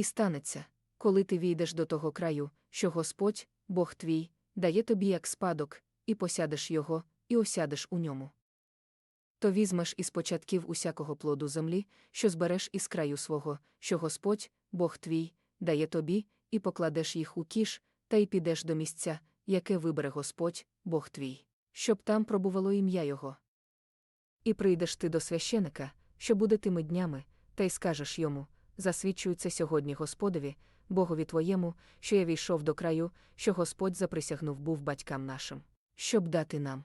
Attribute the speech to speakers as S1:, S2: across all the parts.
S1: І станеться, коли ти війдеш до того краю, що Господь, Бог твій, дає тобі як спадок, і посядеш його, і осядеш у ньому. То візьмеш із початків усякого плоду землі, що збереш із краю свого, що Господь, Бог твій, дає тобі, і покладеш їх у кіш, та й підеш до місця, яке вибере Господь, Бог твій, щоб там пробувало ім'я Його. І прийдеш ти до священика, що буде тими днями, та й скажеш йому: засвідчую це сьогодні Господові, Богові твоєму, що я війшов до краю, що Господь заприсягнув був батькам нашим, щоб дати нам.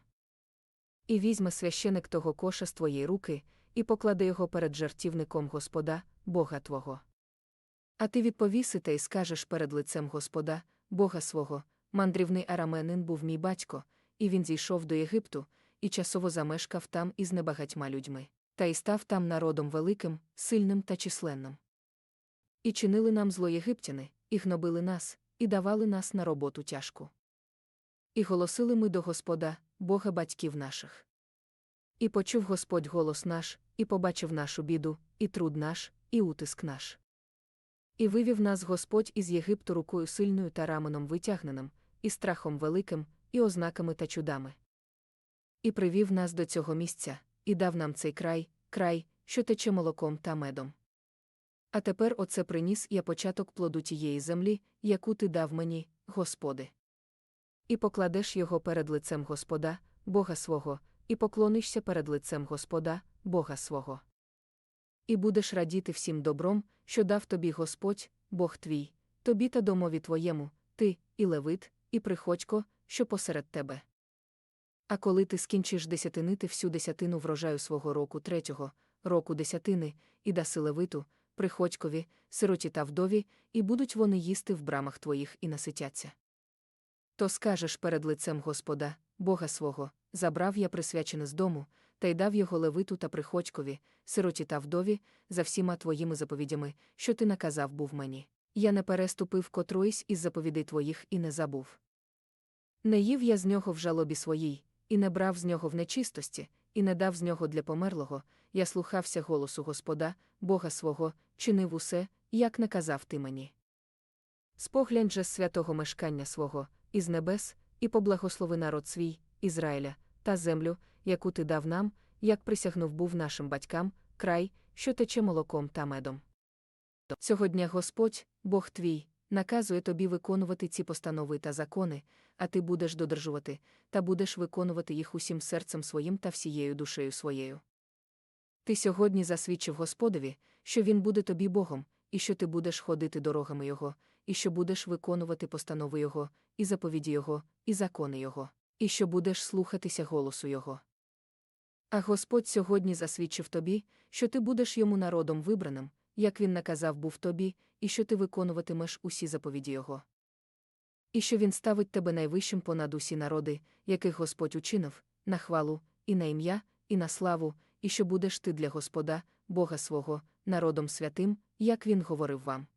S1: І візьме священик того коша з твоєї руки, і покладе його перед жартівником Господа, Бога Твого. А ти відповіси та й скажеш перед лицем Господа, Бога свого, мандрівний араменин був мій батько, і він зійшов до Єгипту, і часово замешкав там із небагатьма людьми, та й став там народом великим, сильним та численним. І чинили нам зло єгиптяни, і гнобили нас, і давали нас на роботу тяжку. І голосили ми до Господа, Бога батьків наших. І почув Господь голос наш, і побачив нашу біду, і труд наш, і утиск наш. І вивів нас Господь із Єгипту рукою сильною та раменом витягненим, і страхом великим, і ознаками та чудами. І привів нас до цього місця, і дав нам цей край, край, що тече молоком та медом. А тепер оце приніс я початок плоду тієї землі, яку ти дав мені, Господи. І покладеш його перед лицем Господа, Бога свого, і поклонишся перед лицем Господа, Бога свого. І будеш радіти всім добром, що дав тобі Господь, Бог твій, тобі та домові твоєму, ти, і левит, і приходько, що посеред тебе. А коли ти скінчиш десятинити всю десятину врожаю свого року третього, року десятини, і даси левиту, приходькові, сироті та вдові, і будуть вони їсти в брамах твоїх і наситяться. То скажеш перед лицем Господа, Бога свого, забрав я присвячене з дому, та й дав його левиту та приходькові, сироті та вдові, за всіма твоїми заповідями, що ти наказав був мені. Я не переступив котроїсь із заповідей твоїх і не забув. Не їв я з нього в жалобі своїй, і не брав з нього в нечистості, і не дав з нього для померлого, я слухався голосу Господа, Бога свого, чинив усе, як наказав ти мені. Споглянь же з святого мешкання свого, із небес, і поблагослови народ свій, Ізраїля, та землю, яку ти дав нам, як присягнув був нашим батькам, край, що тече молоком та медом. Цього дня Господь, Бог твій, наказує тобі виконувати ці постанови та закони, а ти будеш додержувати, та будеш виконувати їх усім серцем своїм та всією душею своєю. Ти сьогодні засвідчив Господові, що Він буде тобі Богом, і що ти будеш ходити дорогами Його, і що будеш виконувати постанови Його, і заповіді Його, і закони Його, і що будеш слухатися голосу Його. А Господь сьогодні засвідчив тобі, що ти будеш йому народом вибраним, як він наказав був тобі, і що ти виконуватимеш усі заповіді Його. І що він ставить тебе найвищим понад усі народи, яких Господь учинив, на хвалу, і на ім'я, і на славу, і що будеш ти для Господа, Бога свого, народом святим, як він говорив вам.